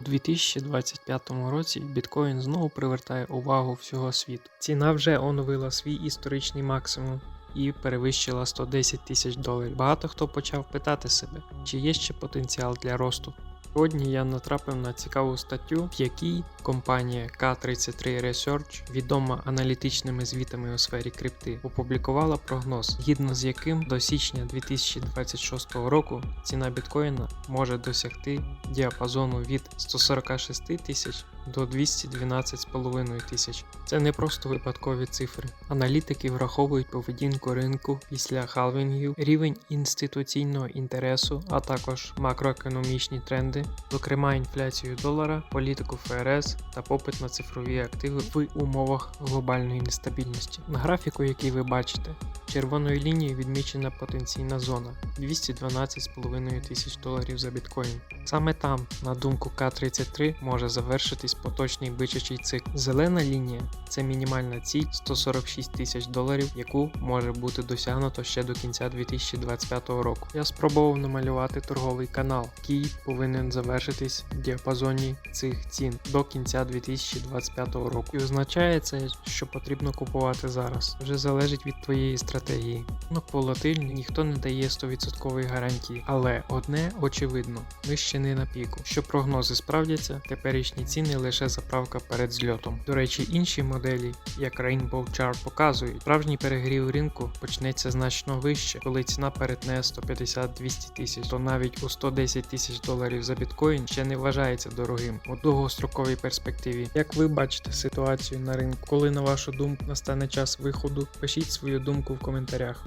У 2025 році біткоін знову привертає увагу всього світу. Ціна вже оновила свій історичний максимум і перевищила 110 тисяч доларів. Багато хто почав питати себе, чи є ще потенціал для росту. Сьогодні я натрапив на цікаву статтю, в якій компанія K33 Research, відома аналітичними звітами у сфері крипти, опублікувала прогноз, згідно з яким до січня 2026 року ціна біткоїна може досягти діапазону від 146 тисяч до 212,5 тисяч. Це не просто випадкові цифри. Аналітики враховують поведінку ринку після халвінгів, рівень інституційного інтересу, а також макроекономічні тренди, зокрема інфляцію долара, політику ФРС та попит на цифрові активи в умовах глобальної нестабільності. На графіку, який ви бачите, червоною лінією відмічена потенційна зона 212,5 тисяч доларів за біткоін. Саме там, на думку К-33, може завершитись поточний бичачий цикл. Зелена лінія це мінімальна ціль 146 тисяч доларів, яку може бути досягнуто ще до кінця 2025 року. Я спробував намалювати торговий канал, який повинен завершитись в діапазоні цих цін до кінця 2025 року. І означає це, що потрібно купувати зараз. Вже залежить від твоєї стратегії. 对一 Ну, волатильний ніхто не дає 100% гарантії, але одне очевидно, ми ще не на піку. Що прогнози справдяться, теперішні ціни лише заправка перед зльотом. До речі, інші моделі, як Rainbow Chart, показують, справжній перегрів ринку почнеться значно вище, коли ціна перетне 150-200 тисяч, то навіть у 110 тисяч доларів за біткоін ще не вважається дорогим у довгостроковій перспективі. Як ви бачите ситуацію на ринку, коли на вашу думку настане час виходу, пишіть свою думку в коментарях.